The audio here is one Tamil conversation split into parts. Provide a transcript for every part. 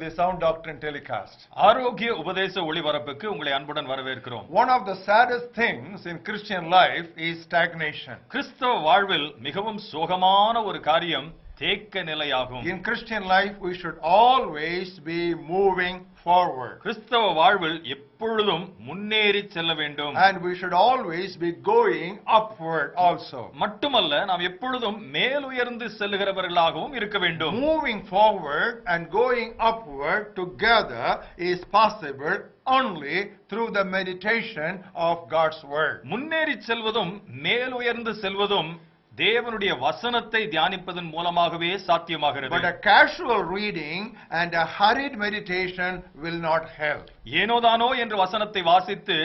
welcome to the Sound Doctrine telecast. ஆரோக்கிய உபதேச ஒளிபரப்புக்கு உங்களை அன்புடன் வரவேற்கிறோம் One of the saddest things in Christian life is stagnation. கிறிஸ்தவ வாழ்வில் மிகவும் சோகமான ஒரு காரியம் தேக்க நிலையாகும் In Christian life, we should always be moving forward. கிறிஸ்தவ வாழ்வில் எப்பொழுதும் முன்னேறி செல்ல வேண்டும் And we should always be going upward also. மட்டுமல்ல நாம் எப்பொழுதும் மேலுயர்ந்து செல்லுகிறவர்களாகவும் இருக்க வேண்டும் Moving forward and going upward together is possible only through the meditation of God's Word. முன்னேறி செல்வதும் மேலுயர்ந்து செல்வதும் தேவனுடைய வசனத்தை தியானிப்பதன் மூலமாகவே சாத்தியமாகிறது But a casual reading and a hurried meditation will not help. ஏனோதானோ என்று வசனத்தை வாசித்து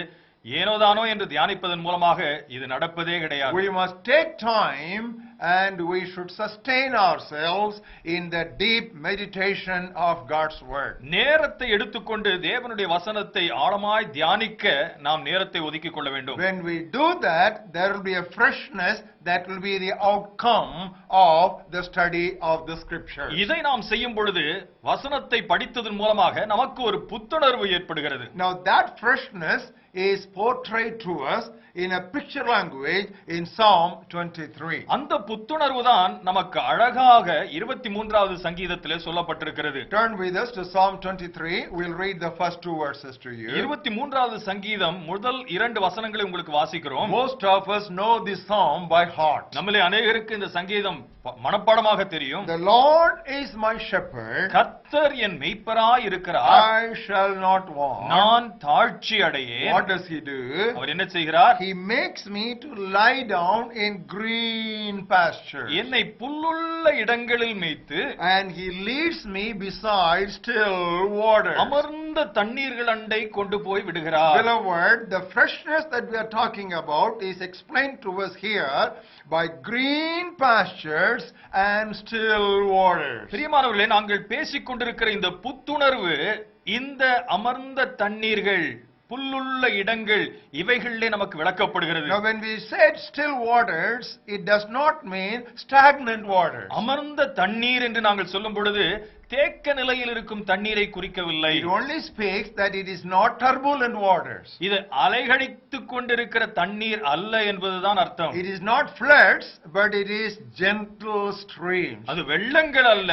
ஏனோதானோ என்று தியானிப்பதன் மூலமாக இது நடப்பதே கிடையாது We must take time and we should sustain ourselves in the deep meditation of God's Word. நேரத்தை எடுத்துக்கொண்டு தேவனுடைய வசனத்தை ஆழமாய் தியானிக்க நாம் நேரத்தை ஒதுக்கிக் கொள்ள வேண்டும் When we do that, there will be a freshness that will be the outcome of the study of the Scripture. இதை நாம் செய்யும் பொழுது வசனத்தை படித்ததன் மூலமாக நமக்கு ஒரு புத்துணர்வு ஏற்படுகிறது Now that freshness is portrayed to us in a picture language in Psalm 23. அந்த புத்துணர்வு தான் நமக்கு அழகாக இருபத்தி மூன்றாவது சங்கீதத்திலே சொல்லப்பட்டிருக்கிறது Turn with us to Psalm 23. We'll read the first two verses to you. இருபத்தி மூன்றாவது சங்கீதம் முதல் இரண்டு வசனங்களை உங்களுக்கு வாசிக்கிறோம் Most of us know this psalm by heart. நம்மளே அநேகருக்கு இந்த சங்கீதம் மனப்பாடமாக தெரியும் The Lord is my shepherd, கர்த்தர் என் மெய்ப்பராய் இருக்கிறார் I shall not want. நான் தாழ்ச்சி அடையேன் What does he do? அவர் என்ன செய்கிறார் He makes me to lie down in green pastures. என்னை புல்லுள்ள இடங்களில் மேய்த்து And he leads me beside still waters. அமர்ந்த தண்ணீர்கள் அண்டை கொண்டு போய் விடுகிறார் Beloved, the freshness that we are talking about is explained to us here by green pastures and still waters. பிரியமானவர்களே நாங்கள் பேசிக் கொண்டிருக்கிற இந்த புத்துணர்வு இந்த அமர்ந்த தண்ணீர்கள் புல்லுள்ள இடங்கள் இவைகளிலே நமக்கு விளக்கப்படுகிறது Now, when we said still waters, it does not mean stagnant waters. அமர்ந்த தண்ணீர் என்று நாங்கள் சொல்லும் பொழுது தேக்க நிலையில் இருக்கும் தண்ணீரை குறிக்கவில்லை It only speaks that it is not turbulent waters. இது அலைகழித்துக் கொண்டிருக்கிற தண்ணீர் அல்ல என்பதுதான் அர்த்தம் It is not floods, but it is gentle streams. அது வெள்ளங்கள் அல்ல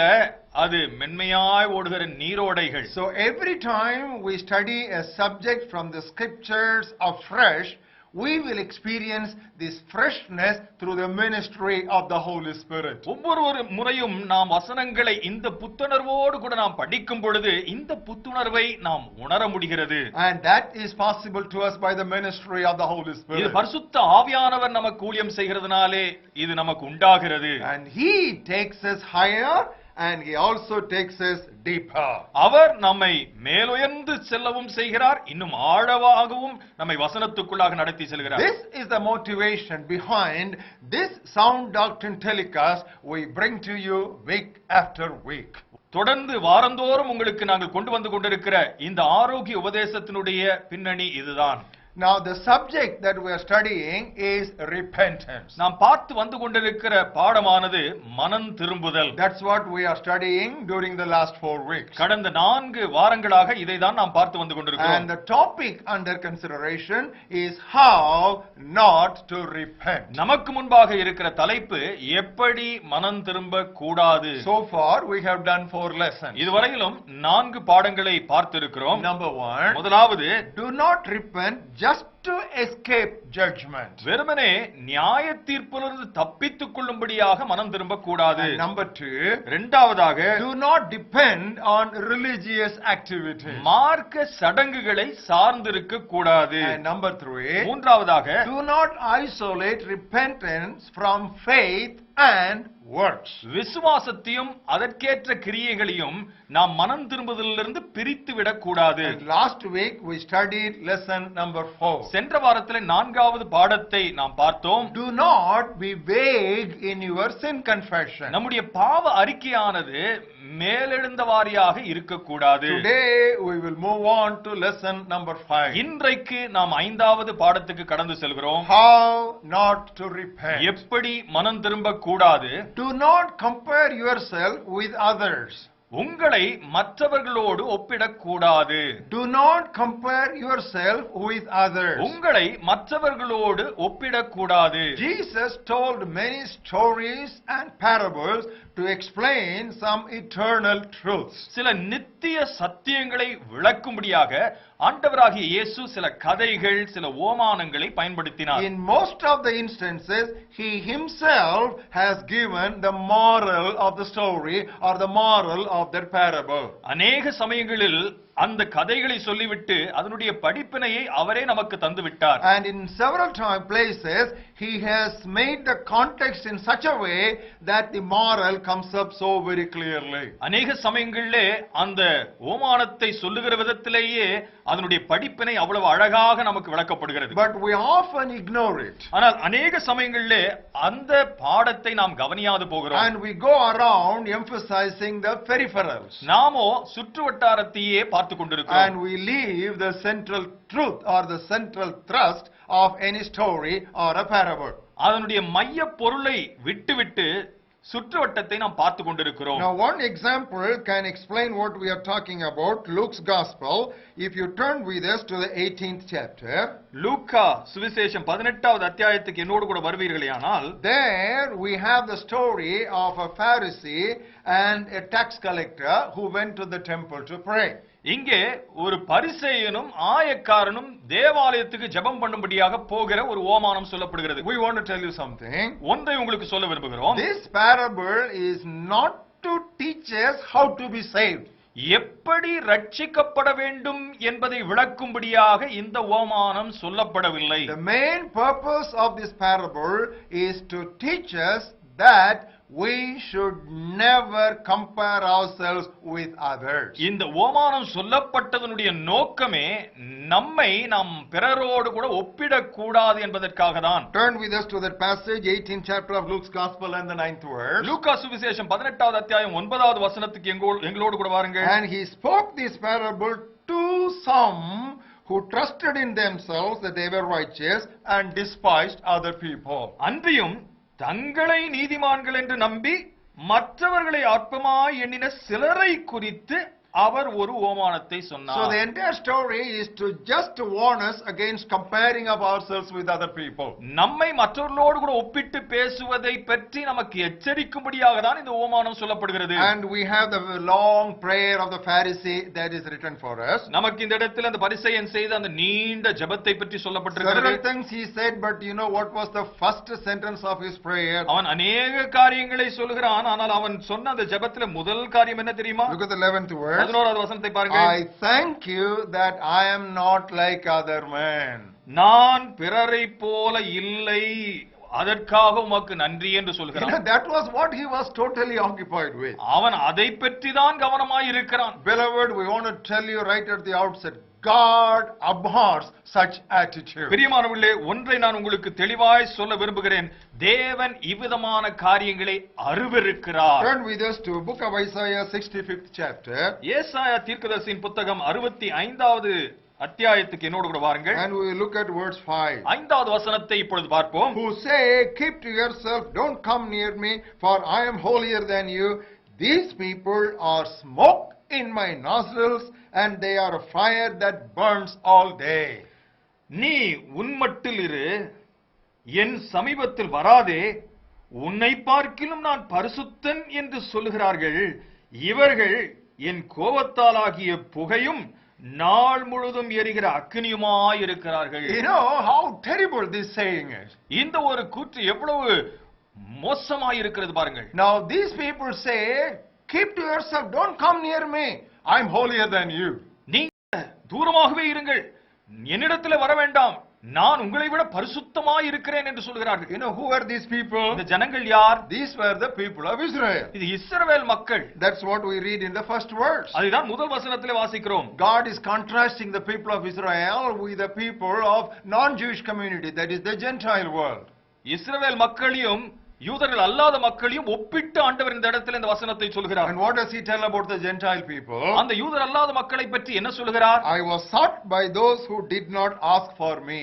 அது மென்மையாய் ஓடுகிற நீரோடைகள் So every time we study a subject from the scriptures afresh, we will experience this freshness through the ministry of the Holy Spirit. ஒவ்வொரு ஒரு முறையும் நாம் வசனங்களை இந்த புத்துணர்வோடு கூட நாம் படிக்கும் பொழுது இந்த புத்துணர்வை நாம் உணர முடிகிறது And that is possible to us by the ministry of the Holy இது Spirit. பரிசுத்த ஆவியானவர் நமக்கு ஊழியம் செய்கிறதுனாலே இது நமக்கு உண்டாகிறது And He takes us higher and He also takes us deeper. அவர் நம்மை மேலுயர்ந்து செல்லவும் செய்கிறார் இன்னும் ஆழமாகவும் நம்மை வசனத்துக்குள்ளாக நடத்தி செல்கிறார் This is the motivation behind this sound doctrine telecast we bring to you week after week. தொடர்ந்து வாரந்தோறும் உங்களுக்கு நாங்கள் கொண்டு வந்து கொண்டிருக்கிற இந்த ஆரோக்கிய உபதேசத்தினுடைய பின்னணி இதுதான் Now, the subject that we are studying is repentance. நாம் பார்த்து வந்து கொண்டிருக்கிற பாடமானது மனம் திரும்புதல் That's what we are studying during the last four weeks. கடந்த நான்கு வாரங்களாக இதை தான் நாம் பார்த்து வந்து And கொண்டிருக்கிறோம் the topic under consideration is how not to repent. நமக்கு முன்பாக இருக்கிற தலைப்பு எப்படி மனம் திரும்ப கூடாது So far, we have done four lessons. இதுவரையிலும் நான்கு பாடங்களை பார்த்திருக்கிறோம் Number one, முதலாவது do not repent just to escape judgment. வெறுமனே நியாய தீர்ப்பிலிருந்து தப்பித்துக் கொள்ளும்படியாக மனம் திரும்ப கூடாது number two, இரண்டாவதாக do not depend on religious activities. மார்க்க சடங்குகளை சார்ந்திருக்க கூடாது number three, மூன்றாவதாக do not isolate repentance from faith and works. விசுவாசத்தையும் அதற்கேற்ற கிரியைகளையும் நாம் மனம் திரும்புதலிலிருந்து பிரித்து விடக் கூடாது And last week we studied lesson number four. சென்ற வாரத்தில் நான்காவது பாடத்தை நாம் பார்த்தோம் Do not be vague in your sin confession. நம்முடைய பாவ அறிக்கையானது மேலெழுந்த வாரியாக இருக்கக்கூடாது Today we will move on to lesson number five. இன்றைக்கு நாம் ஐந்தாவது பாடத்துக்கு கடந்து செல்கிறோம் How not to repent. எப்படி மனம் திரும்ப கூடாது Do not compare yourself with others. உங்களை மற்றவர்களோடு ஒப்பிடக்கூடாது Do not compare yourself with others. உங்களை மற்றவர்களோடு ஒப்பிடக்கூடாது Jesus told many stories and parables to explain some eternal truths. சில நித்திய சத்தியங்களை விளக்கும்படியாக ஆண்டவராகிய இயேசு சில கதைகள் சில ஓமானங்களை பயன்படுத்தினார் In most of the instances, he himself has given the moral of the story or the moral of that parable. அநேக சமயங்களில் அந்த கதைகளை சொல்லிவிட்டு அதனுடைய படிப்பினையை அவரே நமக்கு தந்து விட்டார் And in several time places, he has made the context in such a way that the moral comes up so very clearly. அநேக சமயங்களிலே அந்த ஓமானத்தை சொல்லுகிற விதத்திலேயே அதனுடைய படிப்பினை அவ்வளவு அழகாக நமக்கு விளக்கப்படுகிறது But we often ignore it. ஆனால் அநேக சமயங்களிலே அந்த பாடத்தை நாம் கவனியாது போகிறோம் And we go around emphasizing the peripherals. நாமோ சுற்று வட்டாரத்தையே பார்த்து கொண்டிருக்கிறோம் And we leave the central truth or the central thrust of any story or a parable. அதனுடைய மைய பொருளை விட்டுவிட்டு சுற்றுவட்டத்தை நாம் பார்த்து கொண்டிருக்கிறோம் Now, one example can explain what we are talking about. Luke's Gospel. If you turn with us to the 18th chapter, லூக்கா சுவிசேஷம் பதினெட்டாவது அத்தியாயத்துக்கு என்னோடு கூட வருவீர்களேயானால் there we have the story of a Pharisee and a tax collector who went to the temple to pray. இங்கே ஒரு பரிசேயனும் ஆயக்காரனும் தேவாலயத்துக்கு ஜெபம் பண்ணும்படியாக போகிற ஒரு ஓமானம் சொல்லப்படுகிறது We want to tell you something. ஒன்றை உங்களுக்கு சொல்ல விரும்புகிறோம் This parable is not to teach us how to be saved. எப்படி ரட்சிக்கப்பட வேண்டும் என்பதை விளக்கும்படியாக இந்த ஓமானம் சொல்லப்படவில்லை The main purpose of this parable is to teach us that we should never compare ourselves with others. இந்த ஓமானம் சொல்லப்பட்டதனுடைய நோக்கமே நம்மை நாம் பிறரோடு கூட ஒப்பிடக்கூடாது என்பதற்காக தான் Turn with us to that passage, 18th chapter of Luke's Gospel and the ninth verse. லூக்கா சுவிசேஷம் பதினெட்டாவது அத்தியாயம் ஒன்பதாவது வசனத்துக்கு எங்கோ- எங்களோடு கூட வாருங்கள் And he spoke this parable to some who trusted in themselves that they were righteous and despised other people. அன்றியும் தங்களை நீதிமான்கள் என்று நம்பி மற்றவர்களை அற்பமாய் எண்ணின சிலரை குறித்து அவர் ஒரு ஓமானத்தை So the சொன்னார் entire story is to just warn us against comparing of ourselves with other people. நம்மை மற்றவர்களோடு கூட ஒப்பிட்டு பேசுவதை பற்றி நமக்கு எச்சரிக்கும்படியாக தான் இந்த ஓமானம் சொல்லப்படுகிறது And we have the long prayer of the Pharisee that is written for us. நமக்கு இந்த இடத்தில் அந்த பரிசெயன் செய்த அந்த நீண்ட ஜெபத்தை பற்றி Several சொல்லப்பட்டிருக்கிறது things he said, but you know what was the first sentence of his prayer? அவன் அநேக காரியங்களை சொல்லுகிறான் ஆனால் அவன் சொன்ன அந்த ஜெபத்துல முதல் காரியம் என்ன தெரியுமா Look at the 11th verse. பதினோராவது வசனத்தை பாருங்க I thank you that I am not like other men. நான் பிறரை போல இல்லை அதற்காக உமக்கு நன்றி என்று சொல்கிறான் that was what he was totally occupied with. அவன் அதை பற்றி தான் கவனமாய் இருக்கிறான் Beloved, we want to tell you right at the outset, God abhors such attitude. பிரியமானவர்களே ஒன்றை நான் உங்களுக்கு தெளிவாய் சொல்ல விரும்புகிறேன் தேவன் இவ்விதமான காரியங்களை அருவருக்கிறார் Turn with us to book of Isaiah 65th chapter. ஏசாயா தீர்க்கதரிசியின் புத்தகம் அறுபத்தி ஐந்தாவது அத்தியாயத்துக்கு என்னோடு கூட வாருங்கள் And we look at verse 5. ஐந்தாவது வசனத்தை இப்பொழுது பார்ப்போம் Who say, Keep to yourself, don't come near me, for I am holier than you. These people are smoke in my nostrils, and they are a fire that burns all day. நீ உன்மட்டில் இரு என் சமீபத்தில் வராதே உன்னை பார்க்கிலும் நான் பரிசுத்தன் என்று சொல்லுகிறார்கள் இவர்கள் என் கோபத்தாலாகிய புகையும் நாள் முழுதும் எரிகிற அக்னியுமாய் இருக்கிறார்கள் You know how terrible this saying is. இந்த ஒரு கூற்று எவ்வளவு மோசமாய் இருக்கிறது பாருங்கள் Now, these people say, Keep to yourself, don't come near me. I'm holier than you. நீங்க தூரமாகவே இருங்கள் என்னிடத்தில் வர வேண்டாம் நான் உங்களை விட பரிசுத்தமாய் இருக்கிறேன் என்று சொல்கிறார்கள் You know, who are these people? இந்த ஜனங்கள் யார் These were the people of Israel. இது இஸ்ரவேல் மக்கள் That's what we read in the first verse. அதுதான் முதல் வசனத்திலே வாசிக்கிறோம் God is contrasting the people of Israel with the people of non-Jewish community, that is the Gentile world. இஸ்ரவேல் மக்களையும் யூதர்கள் அல்லாத மக்களையும் ஒப்பிட்டு ஆண்டவர் இந்த இடத்துல இந்த வசனத்தை சொல்கிறார் And what does he tell about the Gentile people? அந்த யூதர் அல்லாத மக்களை பற்றி என்ன சொல்கிறார் I was sought by those who did not ask for me.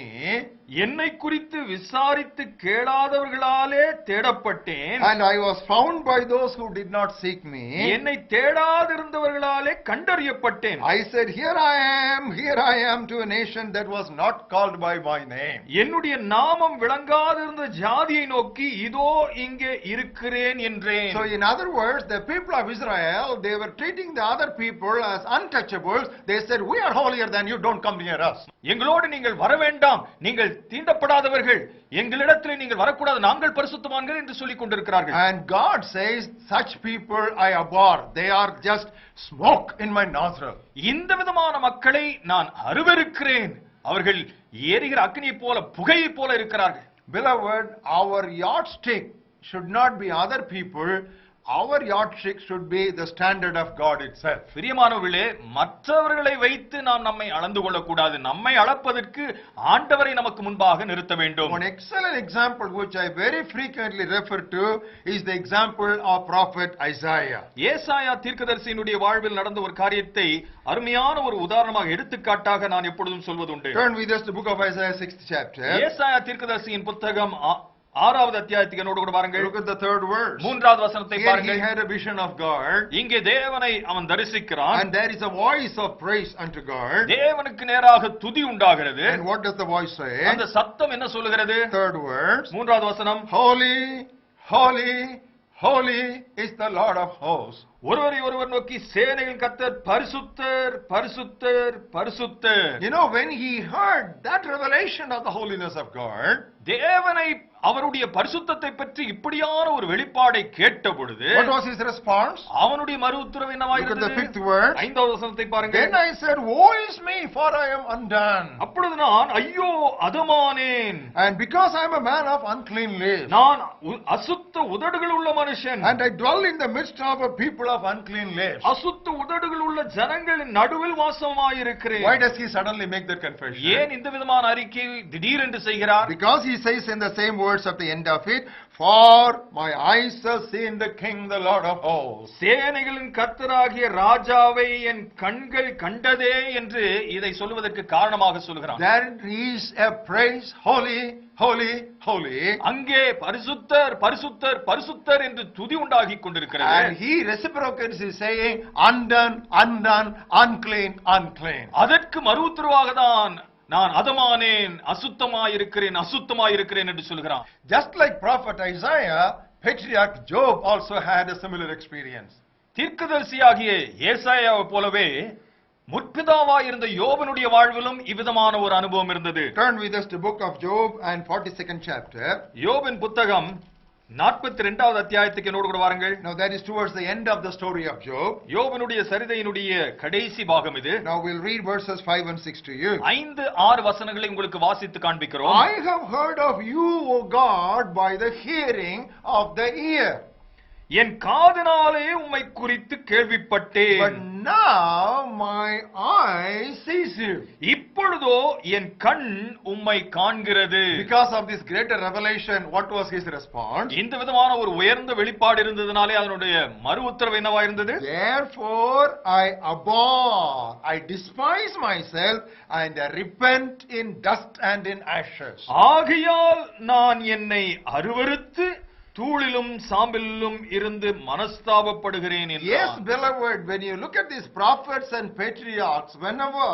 என்னை குறித்து விசாரித்து கேளாதவர்களாலே தேடப்பட்டேன் and I was found by those who did not seek me. என்னை தேடாதிருந்தவர்களாலே கண்டறியப்பட்டேன் I said, Here I am, here I am to a nation that was not called by my name. என்னுடைய நாமம் விளங்காதிருந்த ஜாதியை நோக்கி இதோ இங்கே இருக்கிறேன் என்றேன் So, in other words, the people of Israel, they were treating the other people as untouchables. They said, We are holier than you, don't come near us. எங்களோடு நீங்கள் வர வேண்டாம் நீங்கள் தீண்டப்படாதவர்கள் எங்களிடத்தில் நீங்கள் வரக்கூடாது நாங்கள் பரிசுத்தவான்கள் என்று சொல்லிக் கொண்டிருக்கிறார்கள் And God says, Such people I abhor. They are just smoke in my nostril. இந்த விதமான மக்களை நான் அருவருக்கிறேன் அவர்கள் எரிகிற அக்னியைப் போல புகையைப் போல இருக்கிறார்கள் Beloved, our yardstick should not be other people. Our yardstick should be the standard of God itself. பிரியமானவர்களே மற்றவர்களை வைத்து நாம் நம்மை அளந்து கொள்ளக்கூடாது நம்மை அளப்பதற்கு ஆண்டவரை நமக்கு முன்பாக நிறுத்த வேண்டும் One excellent example which I very frequently refer to is the example of prophet Isaiah. ஏசாயா தீர்க்கதரிசியினுடைய வாழ்வில் நடந்த ஒரு காரியத்தை அருமையான ஒரு உதாரணமாக எடுத்துக்காட்டாக நான் எப்பொழுதும் சொல்வதுண்டு Turn with us to book of Isaiah 6th chapter. ஏசாயா தீர்க்கதரிசியின் புத்தகம் ஆ- ஆறாவது அத்தியாயத்துக்கு என்னோடு கூட பாருங்கள் Look at the third verse. மூன்றாவது வசனத்தை Here he பாருங்கள் had a vision of God, இங்கே தேவனை அவன் தரிசிக்கிறான் and there is a voice of praise unto God. தேவனுக்கு நேராக துதி உண்டாகிறது And what does the voice say? அந்த சத்தம் என்ன சொல்லுகிறது Third verse. மூன்றாவது வசனம் Holy, holy, holy is the Lord of hosts. ஒருவரை ஒருவர் நோக்கி சேனைகள் கத்தர் பரிசுத்தர் பரிசுத்தர் பரிசுத்தர் You know, when he heard that revelation of the holiness of God, தேவனை அவருடைய பரிசுத்தத்தை பற்றி இப்படியான ஒரு வெளிப்பாடை கேட்ட பொழுது what was his response? அவனுடைய மறு உத்தரவு at the என்னவாயிருந்தது fifth verse. ஐந்தாவது வசனத்தை பாருங்க Then I said, Woe is me, for I am undone. அப்பொழுது நான் ஐயோ அதமானேன் And because I am a man of unclean lips, நான் அசுத்த உதடுகள் உள்ள மனுஷன் and I dwell in the midst of a people of unclean lips. அசுத்த உதடுகள் உள்ள ஜனங்களின் நடுவில் வாசமாயிருக்கிறேன் Why does he suddenly make that confession? ஏன் இந்த விதமான அறிக்கை திடீரென்று செய்கிறார் Because he says in the same words at the end of it, For my eyes have seen the King, the Lord of hosts. சேனைகளின் கர்த்தராகிய ராஜாவை என் கண்கள் கண்டதே என்று இதை சொல்வதற்கு காரணமாக சொல்கிறான் There is a praise, holy, holy, holy. அங்கே பரிசுத்தர் பரிசுத்தர் பரிசுத்தர் என்று துதி உண்டாகி And கொண்டிருக்கிறது he reciprocates his saying, undone, undone, unclean, unclean. அதற்கு மறு உத்தரவாக தான் நான் அதமானேன் அசுத்தமாயிருக்கிறேன் அசுத்தமாயிருக்கிறேன் என்று சொல்கிறான் Just like prophet Isaiah, patriarch Job also had a similar experience. தீர்க்கதரிசியாகிய ஏசாயாவை போலவே முற்பிதாவாய் இருந்த யோபனுடைய வாழ்விலும் இவ்விதமான ஒரு அனுபவம் இருந்தது Turn with us to book of Job and 42nd chapter. யோபின் புத்தகம் நாற்பத்தி ரெண்டாவது அத்தியாயத்துக்கு என்னோடு கூட வாருங்கள் Now that is towards the end of the story of Job. யோபனுடைய சரிதையினுடைய கடைசி பாகம் இது Now we'll read verses 5 and 6 to you. ஐந்து ஆறு வசனங்களை உங்களுக்கு வாசித்து காண்பிக்கிறோம் I have heard of you, O God, by the hearing of the ear. என் காதனாலே உம்மை குறித்து But கேள்விப்பட்டேன் now my eye sees you. இப்பொழுதோ என் கண் உம்மை காண்கிறது Because of this greater revelation, what was his response? இந்த விதமான ஒரு உயர்ந்த வெளிப்பாடு இருந்ததுனாலே அதனுடைய மறு உத்தரவு என்னவா இருந்தது Therefore I abhor, I despise myself, and I repent in dust and in ashes. ஆகையால் நான் என்னை அருவருத்து தூளிலும் சாம்பலிலும் இருந்து மனஸ்தாபப்படுகிறேன் Yes, beloved, when you look at these prophets and patriarchs, whenever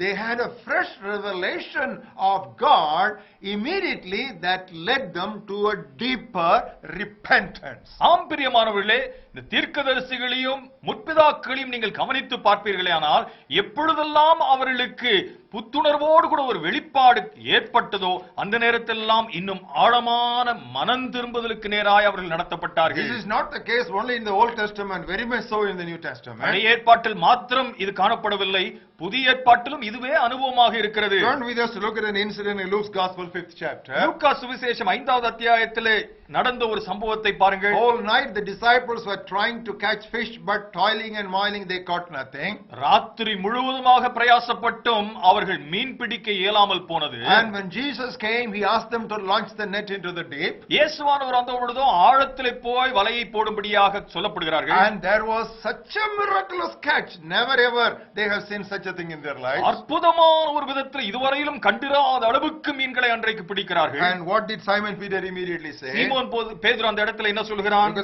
they had a fresh revelation of God, immediately that led them to a deeper repentance. ஆம் பிரியமானவர்களே இந்த தீர்க்கதரிசிகளையும் முற்பிதாக்களையும் நீங்கள் கவனித்து பார்ப்பீர்களே ஆனால் எப்பொழுதெல்லாம் அவர்களுக்கு புத்துணர்வோடு கூட ஒரு வெளிப்பாடு ஏற்பட்டதோ அந்த நேரத்திலெல்லாம் இன்னும் ஆழமான மனம் திரும்புதலுக்கு நேராய் அவர்கள் நடத்தப்பட்டார்கள் This is not the case only in the Old Testament, very much so in the New Testament. பழைய ஏற்பாட்டில் மாத்திரம் இது காணப்படவில்லை புதிய ஏற்பாட்டிலும் இதுவே அனுபவமாக இருக்கிறது Turn with us to look at an incident in Luke's Gospel, fifth chapter. லூக்கா சுவிசேஷம் ஐந்தாவது அத்தியாயத்திலே நடந்த ஒரு சம்பவத்தை பாருங்கள் All night the disciples were trying to catch fish, but toiling and moiling, they caught nothing. ராத்திரி முழுவதுமாக பிரயாசப்பட்டும் அவர்கள் மீன் பிடிக்க இயலாமல் போனது And when Jesus came, he asked them to launch the net into the deep. இயேசுவானவர் வந்த பொழுதும் ஆழத்திலே போய் வலையை போடும்படியாக சொல்லப்படுகிறார்கள் And there was such a miraculous catch. Never ever they have seen such a a thing in their lives. அற்புதமான ஒரு விதத்தில் இதுவரையிலும் கண்டிராத அளவுக்கு மீன்களை அன்றைக்கு பிடிக்கிறார்கள் And what did Simon Peter immediately say? சீமோன் போது பேதுரு அந்த இடத்துல என்ன சொல்கிறான்.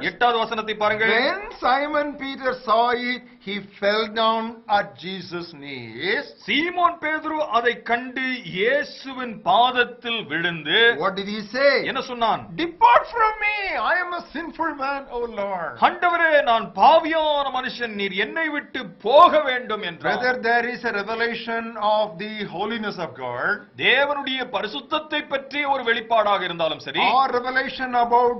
எட்டாவது வசனத்தை பாருங்கள் When Simon Peter saw it, he fell down at Jesus' knees. சீமோன் பேதுரு அதை கண்டு இயேசுவின் பாதத்தில் விழுந்து What did he say? என்ன சொன்னான் Depart from me, I am a sinful man, O Lord. ஆண்டவரே நான் பாவியான மனுஷன் நீர் என்னை விட்டு போக வேண்டும் என்றார் Whether there is a revelation of the holiness of God, தேவனுடைய பரிசுத்தத்தை பற்றிய ஒரு வெளிப்பாடாக இருந்தாலும் சரி or revelation about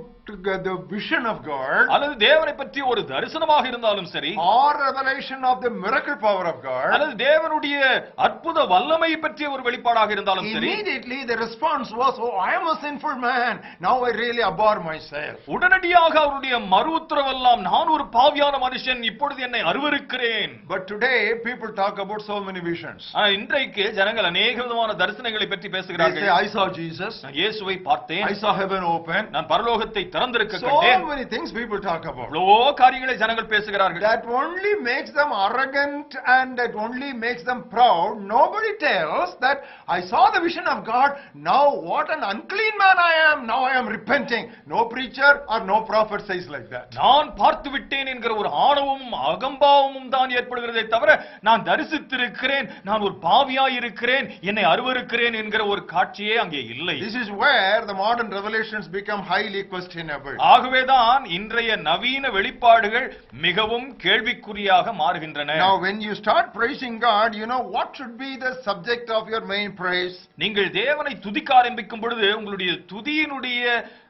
the vision of God, அல்லது தேவனை பற்றிய ஒரு தரிசனமாக இருந்தாலும் சரி or revelation of the miracle power of God, அல்லது தேவனுடைய அற்புத வல்லமை பற்றிய ஒரு வெளிப்பாடாக இருந்தாலும் சரி immediately the response was, Oh, I am a sinful man. Now I really abhor myself. உடனடியாக அவருடைய மறு உத்தரவெல்லாம் நான் ஒரு பாவியான மனுஷன் இப்பொழுது என்னை அருவருக்கிறேன் But today, people talk about so many visions. ஆனா, இன்றைக்கு ஜனங்கள் அநேக விதமான தரிசனங்களை பற்றி பேசுகிறார்கள் I saw Jesus, நான் இயேசுவை பார்த்தேன் I saw heaven open. நான் பரலோகத்தை திறந்திருக்க So கண்டேன் many things people talk about. எவ்வளவோ காரியங்களை ஜனங்கள் பேசுகிறார்கள் That only makes them arrogant and that only makes them proud. Nobody tells that I saw the vision of God. Now what an unclean man I am. Now I am repenting. No preacher or no prophet says like that. நான் பார்த்து விட்டேன் என்கிற ஒரு ஆணவமும் அகம்பாவமும் தான் ஏற்படுகிறதே தவிர நான் தரிசித்திருக்கிறேன் நான் ஒரு பாவியாய் இருக்கிறேன் என்னை அருவருக்கிறேன் என்கிற ஒரு காட்சியே அங்கே இல்லை This is where the modern revelations become highly questionable. ஆகவேதான் இன்றைய நவீன வெளிப்பாடுகள் மிகவும் கேள்விக்குறியாக மாறுகின்றன Now when you start praising God, you know what should be the subject of your main praise? நீங்கள் தேவனை துதிக்க ஆரம்பிக்கும் பொழுது உங்களுடைய துதியினுடைய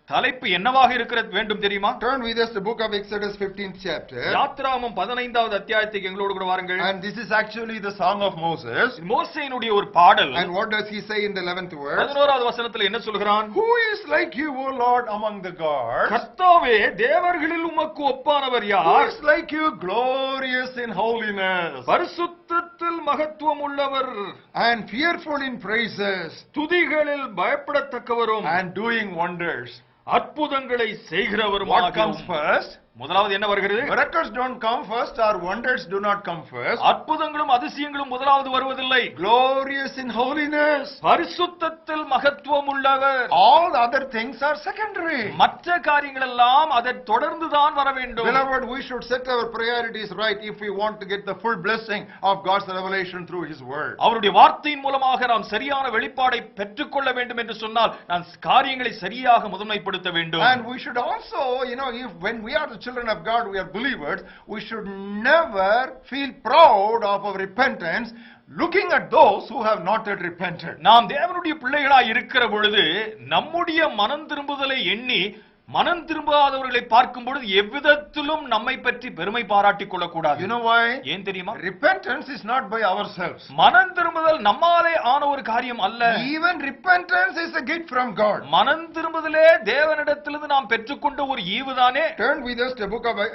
தலைப்பு என்னவாக இருக்கிற வேண்டும் தெரியுமா Turn with us to book of Exodus 15th chapter. யாத்ராமம் பதினைந்தாவது அத்தியாயத்துக்கு எங்களோடு கூட வாருங்கள் And this is actually the song of Moses. மோசேயினுடைய ஒரு பாடல் And what does he say in the 11th verse? பதினோராவது வசனத்துல என்ன சொல்கிறான் Who is like you, O Lord, among the gods? கர்த்தாவே தேவர்களில் உமக்கு ஒப்பானவர் Who யார் is like you, glorious in holiness பரிசுத்தத்தில் மகத்துவம் உள்ளவர் and fearful in praises துதிகளில் பயப்படத்தக்கவரும் and doing wonders? அற்புதங்களை செய்கிறவர் What comes first? முதலாவது என்ன வருகிறது Miracles don't come first, or wonders do not come first. அற்புதங்களும் அதிசயங்களும் முதலாவது வருவதில்லை Glorious in holiness. பரிசுத்தத்தில் மகத்துவம் உள்ளவர் All the other things are secondary. மற்ற காரியங்கள் எல்லாம் அதை தொடர்ந்துதான் வர வேண்டும் Beloved, we should set our priorities right if we want to get the full blessing of God's revelation through His Word. அவருடைய வார்த்தையின் மூலமாக நாம் சரியான வெளிப்பாடை பெற்றுக்கொள்ள வேண்டும் என்று சொன்னால் நாம் காரியங்களை சரியாக முதன்மைப்படுத்த வேண்டும் And we should also, you know, if when we are the children of God, we are believers, we should never feel proud of our repentance, looking at those who have not yet repented. நாம் தேவனுடைய பிள்ளைகளாய் இருக்கிற பொழுது நம்முடைய மனம் திரும்புதலை எண்ணி மனம் திரும்பாதவர்களை பார்க்கும் பொழுது எவ்விதத்திலும் நம்மை பற்றி பெருமை பாராட்டிக் கொள்ளக்கூடாது? ஏன் தெரியுமா Repentance is not by ourselves. மனம் திரும்புதல் நம்மாலே ஆன ஒரு காரியம் அல்ல Even repentance is a gift from God. மனம் திரும்புதலே தேவனிடத்திலிருந்து நாம் பெற்றுக்கொண்ட ஒரு ஈவுதானே Turn with us to book of uh,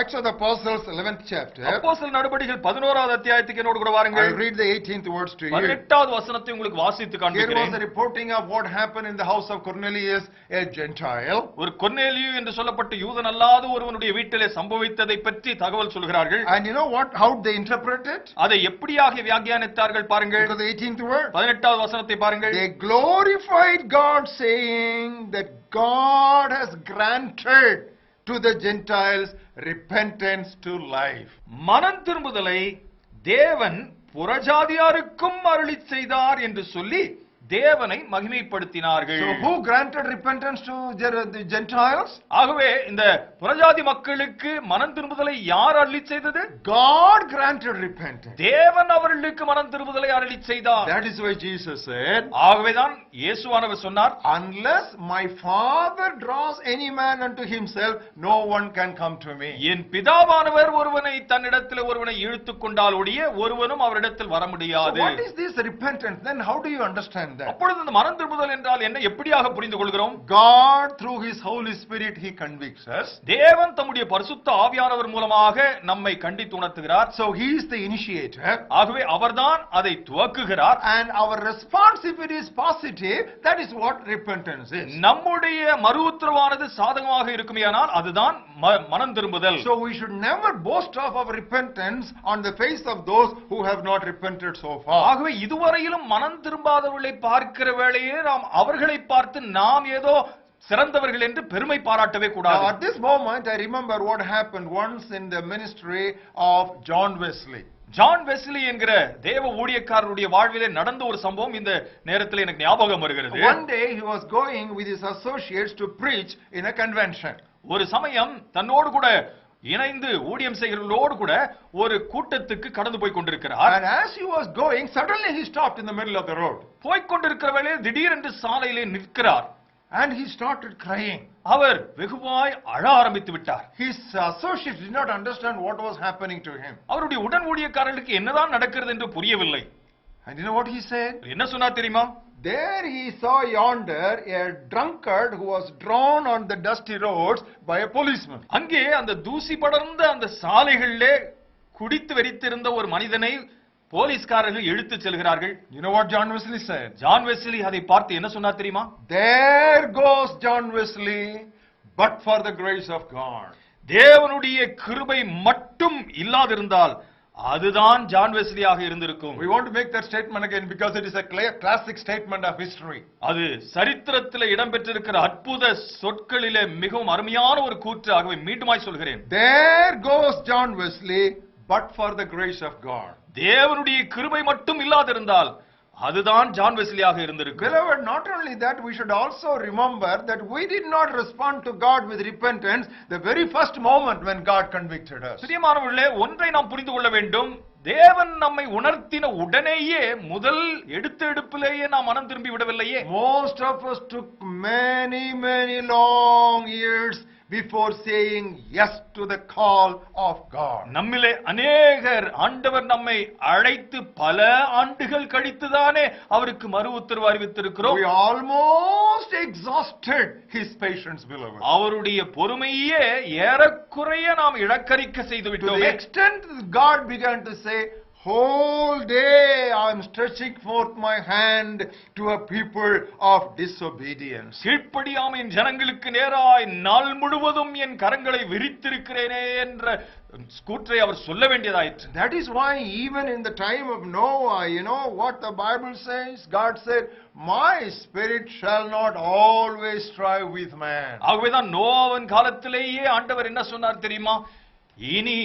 Acts of the Apostles, 11th chapter. அப்போஸ்தலர் நடபடிகள் பதினோராவது அத்தியாயத்துக்கு என்னோடு கூட I'll வாருங்கள் read the 18th words to you. பதினெட்டாவது வசனத்தை உங்களுக்கு வாசித்து Here was காண்பிக்கிறேன் a reporting of what happened in the house of Cornelius, a Gentile. ஒரு கொர்நேலியு என்று சொல்லப்பட்ட யூதன் அல்லாத ஒருவனுடைய வீட்டிலே சம்பவித்ததை பற்றி தகவல் சொல்கிறார்கள் And you know what? How they interpret it? அதை எப்படியாக வியாக்கியானித்தார்கள் பாருங்கள் the 18th word. பதினெட்டாவது வசனத்தை பாருங்கள் They glorified God, saying that God has granted to the Gentiles repentance to life. மனம் திரும்புதலை தேவன் புறஜாதியாருக்கும் அருளி செய்தார் என்று சொல்லி தேவனை மகிமைப்படுத்தினார்கள் So who granted repentance to Jer- the Gentiles? ஆகவே இந்த புறஜாதி மக்களுக்கு மனம் திரும்புதலை யார் அருளி செய்தது God granted repentance. தேவன் அவர்களுக்கு மனம் திரும்புதலை அருளி செய்தார் That is why Jesus said, ஆகவேதான் இயேசுவானவர் சொன்னார் Unless my Father draws any man unto himself, no one can come to me. என் பிதாவானவர் ஒருவனை தன்னிடத்தில் ஒருவனை இழுத்துக் கொண்டால் ஒழிய ஒருவனும் அவரிடத்தில் வர முடியாது what is this repentance? Then how do you understand that? அப்பொழுது இந்த மனம் திரும்புதல் என்றால் என்ன எப்படியாக புரிந்து கொள்கிறோம் God, through His Holy Spirit, He convicts us. தேவன் தம்முடைய பரிசுத்த ஆவியானவர் மூலமாக நம்மை கண்டித்து உணர்த்துகிறார் So He is the initiator. ஆகவே அவர்தான் அதை துவக்குகிறார் And our response, if it is positive, that is what repentance is. நம்முடைய மறு உத்தரவானது சாதகமாக இருக்குமேயானால் அதுதான் ம- மனம் திரும்புதல் So we should never boast of our repentance on the face of those who have not repented so far. ஆகவே இதுவரையிலும் மனம் திரும்பாதவர்களை பார்க்கிற வேளையே நாம் அவர்களை பார்த்து நாம் ஏதோ சிறந்தவர்கள் என்று பெருமை பாராட்டவே கூடாது at this moment, I remember what happened once in the ministry of John Wesley. John Wesley என்கிற தேவ ஊழியக்காரருடைய வாழ்விலே நடந்த ஒரு சம்பவம் இந்த நேரத்தில் எனக்கு ஞாபகம் வருகிறது One day he was going with his associates to preach in a convention. ஒரு சமயம் தன்னோடு கூட இணைந்து ஊழியம் செய்கிறவர்களோடு கூட ஒரு கூட்டத்துக்கு கடந்து போய் கொண்டிருக்கிறார் And as he was going, suddenly he stopped in the middle of the road. போய்க் கொண்டிருக்கிற வேளையில் திடீரென்று சாலையிலே நிற்கிறார் And he started crying. அவர் வெகுவாய் அழ ஆரம்பித்து விட்டார் His associates did not understand what was happening to him. அவருடைய உடன் ஊழியக்காரர்களுக்கு என்னதான் நடக்கிறது என்று புரியவில்லை And you know what he said? என்ன சொன்னார் தெரியுமா There he saw yonder a drunkard who was drawn on the dusty roads by a policeman. அங்கே அந்த தூசி படர்ந்த அந்த சாலைகளிலே குடித்து வெறித்திருந்த ஒரு மனிதனை போலீஸ்காரர்கள் இழுத்துச் செல்கிறார்கள் You know what John Wesley said? John Wesley அதை பார்த்து என்ன சொன்னார் தெரியுமா There goes John Wesley, but for the grace of God. தேவனுடைய கிருபை மட்டும் இல்லாதிருந்தால் அதுதான் ஜான் வெஸ்லியாக இருந்திருக்கும் We want to make that statement again because it is a cla- classic statement of history. அது சரித்திரத்தில் இடம்பெற்றிருக்கிற அற்புத சொற்களிலே மிகவும் அருமையான ஒரு கூற்று ஆகவே மீண்டுமாய் சொல்கிறேன் There goes John Wesley, but for the grace of God. தேவனுடைய கிருபை மட்டும் இல்லாதிருந்தால் அதுதான் ஜான் வெஸ்லியாக இருந்திருக்கும் Beloved, not only that, we should also remember that we did not respond to God with repentance the very first moment when God convicted us. பிரியமானவர்களே ஒன்றை நாம் புரிந்து கொள்ள வேண்டும் தேவன் நம்மை உணர்த்தின உடனேயே முதல் எடுத்த எடுப்பிலேயே நாம் மனம் திரும்பி விடவில்லையே Most of us took many, many long years before saying yes to the call of God. நம்மிலே அநேகர் ஆண்டவர் நம்மை அழைத்து பல ஆண்டுகள் கழித்துதானே அவருக்கு மறு உத்தரவு அறிவித்திருக்கிறோம் We almost exhausted His patience, beloved. அவருடைய பொறுமையே ஏறக்குறைய நாம் இழக்கரிக்க செய்து To the விட்டோமே extent that God began to say, Whole day I am stretching forth my hand to a people of disobedience. கீழ்ப்படியாமையின் ஜனங்களுக்கு நேராய் நாள் முழுவதும் என் கரங்களை விரித்திருக்கிறேனே என்ற கூற்றை அவர் சொல்ல வேண்டியதாயிற்று That is why even in the time of Noah, you know what the Bible says? God said, My spirit shall not always strive with man. ஆகவேதான் நோவாவின் காலத்திலேயே ஆண்டவர் என்ன சொன்னார் தெரியுமா இனி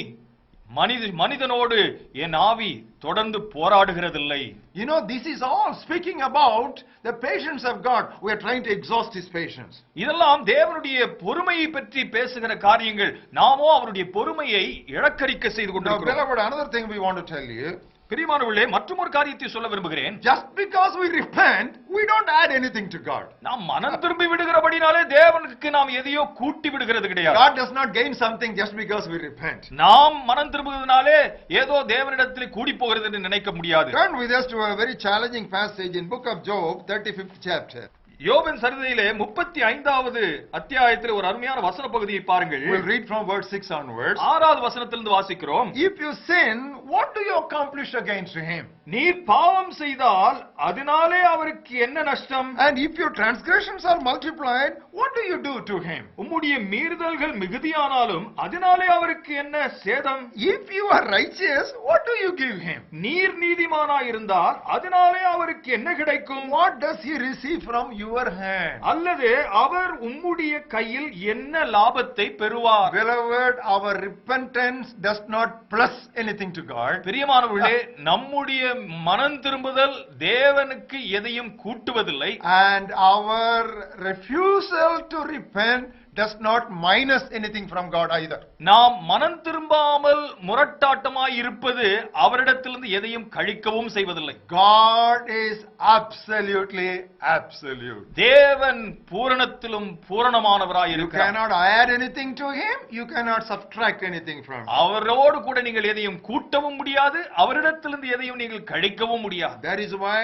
மனித மனிதனோடு என் ஆவி தொடர்ந்து போராடுகிறதில்லை You know, this is all speaking about the patience of God. We are trying to exhaust His patience. இதெல்லாம் தேவனுடைய பொறுமையை பற்றி பேசுகிற காரியங்கள் நாமோ அவருடைய பொறுமையை இழக்கரிக்க செய்து கொண்டிருக்கிறோம் beloved, another thing we want to tell you பிரியமானவர்களே மற்றும் ஒரு காரியத்தை சொல்ல விரும்புகிறேன் just because we repent, we don't add anything to God. நாம் மனம் திரும்பி விடுகிறபடினாலே தேவனுக்கு நாம் எதையோ கூட்டி விடுகிறது கிடையாது God does not gain something just because we repent. நாம் மனம் திரும்புவதனாலே ஏதோ தேவனிடத்தில் கூடி போகிறது என்று நினைக்க முடியாது Turn with us to a very challenging passage in book of Job, 35th chapter. யோபின் சரிதையிலே முப்பத்தி ஐந்தாவது அத்தியாயத்தில் ஒரு அருமையான வசன பகுதியை பாருங்கள் We'll read from verse 6 onwards. ஆறாவது வசனத்திலிருந்து வாசிக்கிறோம் If you sin, what do you accomplish against him? நீர் பாவம் செய்தால் அதனாலே அவருக்கு என்ன நஷ்டம் And if your transgressions are multiplied, what do you do to him? உம்முடைய மீறுதல்கள் மிகுதியானாலும் அதனாலே அவருக்கு என்ன சேதம் If you are righteous, what do you give him? நீர் நீதிமானாயிருந்தால் அதனாலே அவருக்கு என்ன கிடைக்கும் What does he receive from your hand? அல்லது அவர் உம்முடைய கையில் என்ன லாபத்தை பெறுவார் Beloved, our repentance does not plus anything to God. பிரியமானவர்களே நம்முடைய மனம் திரும்புதல் தேவனுக்கு எதையும் கூட்டுவதில்லை And our refusal to repent does not minus anything from God either. நாம் மனம் திரும்பாமல் முரட்டாட்டமாய் இருப்பது அவரிடத்திலிருந்து எதையும் கழிக்கவும் செய்வதில்லை God is absolutely absolute. தேவன் பூரணத்திலும் பூரணமானவராய் You இருக்கிறார் cannot add anything to him, you cannot subtract anything from him. அவரோடு கூட நீங்கள் எதையும் கூட்டவும் முடியாது அவரிடத்திலிருந்து எதையும் நீங்கள் கழிக்கவும் முடியாது That is why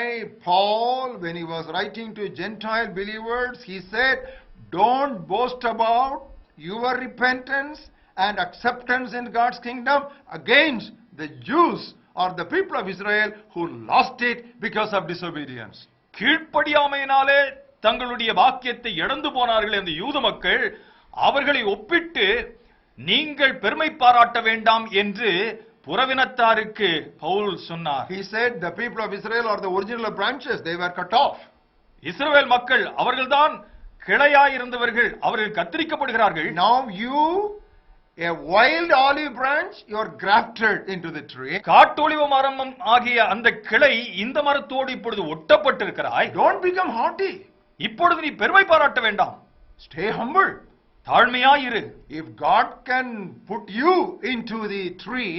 Paul, when he was writing to Gentile believers, he said, Don't boast about your repentance and acceptance in God's kingdom against the Jews or the people of Israel who lost it because of disobedience. கீழ்ப்படியாமையினாலே தங்களுடைய வாக்கியத்தை இழந்து போனார்கள் அந்த யூத மக்கள் அவர்களை ஒப்பிட்டு நீங்கள் பெருமை பாராட்ட வேண்டாம் என்று புறவினத்தாருக்கு பவுல் சொன்னார் He said, The people of Israel are the original branches, they were cut off. இஸ்ரவேல் மக்கள் அவர்கள்தான் கிளையாயிருந்தவர்கள் அவர்கள் கத்திரிக்கப்படுகிறார்கள் Now you, a wild olive branch, you are grafted into the tree. காட்டொளிவ மரம் ஆகிய அந்த கிளை இந்த மரத்தோடு இப்பொழுது ஒட்டப்பட்டிருக்கிறாய் Don't become haughty. இப்பொழுது நீ பெருமை பாராட்ட வேண்டாம் Stay humble. தாழ்மையாயிரு If God can put you into the tree,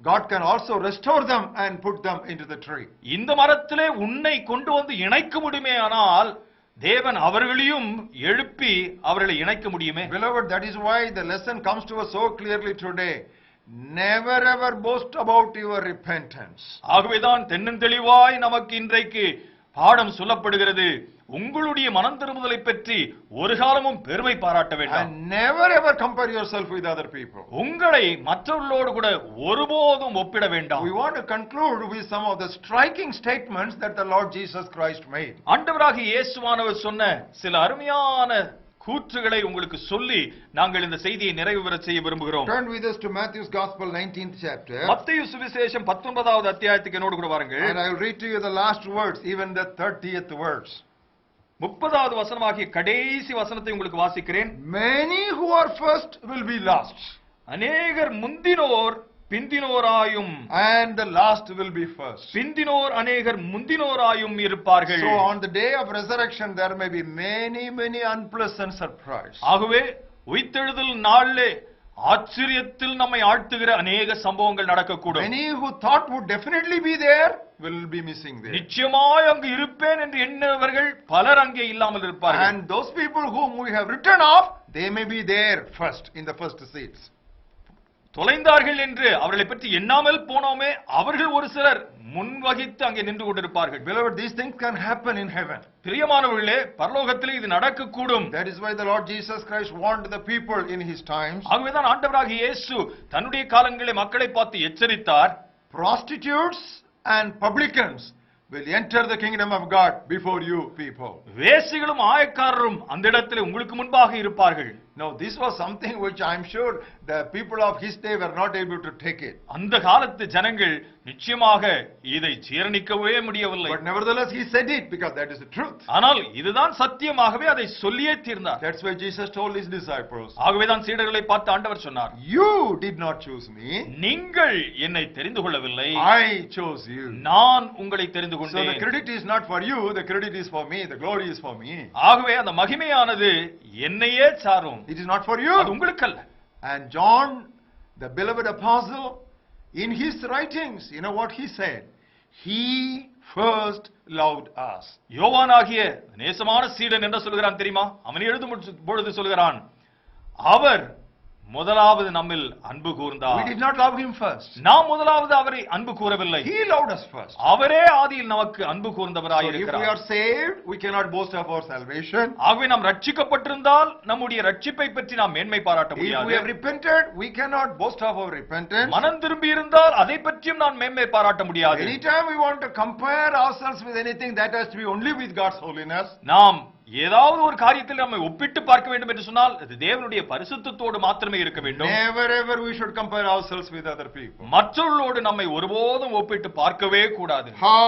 God can also restore them and put them into the tree. இந்த மரத்திலே உன்னை கொண்டு வந்து இணைக்க முடியுமே ஆனால் தேவன் அவர்களையும் எழுப்பி அவர்களை இணைக்க முடியுமே Beloved, that is why the lesson comes to us so clearly today. Never ever boast about your repentance. ஆகவேதான் தென்னந்தெளிவாய் நமக்கு இன்றைக்கு பாடம் சொல்லப்படுகிறது உங்களுடைய மனம் திரும்புதலை பற்றி ஒரு காலமும் பெருமை பாராட்ட வேண்டாம் And never ever compare yourself with other people. உங்களை மற்றவர்களோடு கூட ஒருபோதும் ஒப்பிட வேண்டாம் We want to conclude with some of the striking statements that the Lord Jesus Christ made. ஆண்டவராகிய இயேசுவானவர் சொன்ன சில அருமையான கூற்றுகளை உங்களுக்கு சொல்லி நாங்கள் இந்த செய்தியை நிறைவு பெறச் செய்ய விரும்புகிறோம் Turn with us to Matthew's Gospel, 19th chapter. மத்தேயு சுவிசேஷம் பத்தொன்பதாவது அத்தியாயத்துக்கு என்னோடு கூட வாருங்கள் And I will read to you the last words, even the 30th words. முப்பதாவது வசனமாகிய கடைசி வசனத்தை உங்களுக்கு வாசிக்கிறேன் Many who are first will be last, அநேகர் முந்தினோர் பிந்தினோராயும் and the last will be first. பிந்தினோர் அநேகர் முந்தினோராயும் இருப்பார்கள் So on the day of resurrection, there may be many, many unpleasant surprise. ஆகவே உயிர்த்தெழுதல் நாளிலே ஆச்சரியத்தில் நம்மை ஆழ்த்துகிற அநேக சம்பவங்கள் நடக்கக்கூடும் Many who thought would definitely be there will be missing there. நிச்சயமாய் அங்கு இருப்பேன் என்று எண்ணவர்கள் பலர் அங்கே இல்லாமல் இருப்பார்கள் And those people whom we have written off, they may be there first, in the first seats. தொலைந்தார்கள் என்று அவர்களை பற்றி எண்ணாமல் போனோமே அவர்கள் ஒரு சிலர் முன்வகித்து அங்கே நின்று கொண்டிருப்பார்கள் Beloved, these things can happen in heaven. பிரியமானவர்களே பரலோகத்திலே இது நடக்கக்கூடும் That is why the Lord Jesus Christ warned the people in his times. ஆகவேதான் ஆண்டவராகிய இயேசு தன்னுடைய காலங்களிலே மக்களை பார்த்து எச்சரித்தார் Prostitutes and publicans will enter the kingdom of God before you people. வேசிகளும் ஆயக்காரரும் அந்த இடத்திலே உங்களுக்கு முன்பாக இருப்பார்கள் Now, this was something which I'm sure the people of his day were not able to take it. அந்த காலத்து ஜனங்கள் நிச்சயமாக இதை ஜீரணிக்கவே முடியவில்லை But nevertheless, he said it because that is the truth. ஆனால் இதுதான் சத்தியமாகவே அதை சொல்லியே தீர்ந்தார் That's why Jesus told his disciples, ஆகவேதான் சீடர்களை பார்த்து ஆண்டவர் சொன்னார் You did not choose me, நீங்கள் என்னை தெரிந்து கொள்ளவில்லை I chose you. நான் உங்களை தெரிந்து So the கொண்டேன் credit is not for you, the credit is for me, the glory is for me. ஆகவே அந்த மகிமையானது என்னையே சாரும் It is not for அது you. உங்களுக்கல்ல And John, the beloved apostle, in his writings, you know what he said? He first loved us. யோவானாகிய நேசமான சீடன் என்ன சொல்கிறான் தெரியுமா அவன் எழுதும் பொழுது சொல்கிறான் அவர் முதலாவது நம்மில் அன்பு We கூர்ந்தார் did not love him first. நாம் முதலாவது அவரை அன்பு கூறவில்லை He loved us first. அவரே ஆதியில் நமக்கு அன்பு கூர்ந்தவராய் if we இருக்கிறார் are saved, we cannot boast of our salvation. ஆகவே நாம் ரட்சிக்கப்பட்டிருந்தால் நம்முடைய ரட்சிப்பை பற்றி நாம் மேன்மை பாராட்ட If we have முடியாது repented, we cannot boast of our repentance. மனம் திரும்பி இருந்தால் அதை பற்றியும் நான் மேன்மை பாராட்ட முடியாது Anytime we want to compare ourselves with anything, that has to be only with God's holiness. நாம் ஏதாவது ஒரு காரியத்தில் நம்மை ஒப்பிட்டு பார்க்க வேண்டும் என்று சொன்னால் அது தேவனுடைய பரிசுத்தத்தோடு மாத்திரமே இருக்க வேண்டும் Never ever we should compare ourselves with other people. மற்றவர்களோடு நம்மை ஒருபோதும் ஒப்பிட்டு பார்க்கவே கூடாது How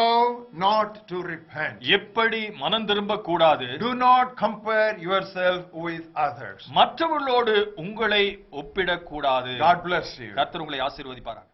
not to repent? எப்படி மனம் திரும்ப கூடாது Do not compare yourself with others. மற்றவர்களோடு உங்களை ஒப்பிடக்கூடாது God bless you. கர்த்தர் உங்களை ஆசீர்வதிப்பாராக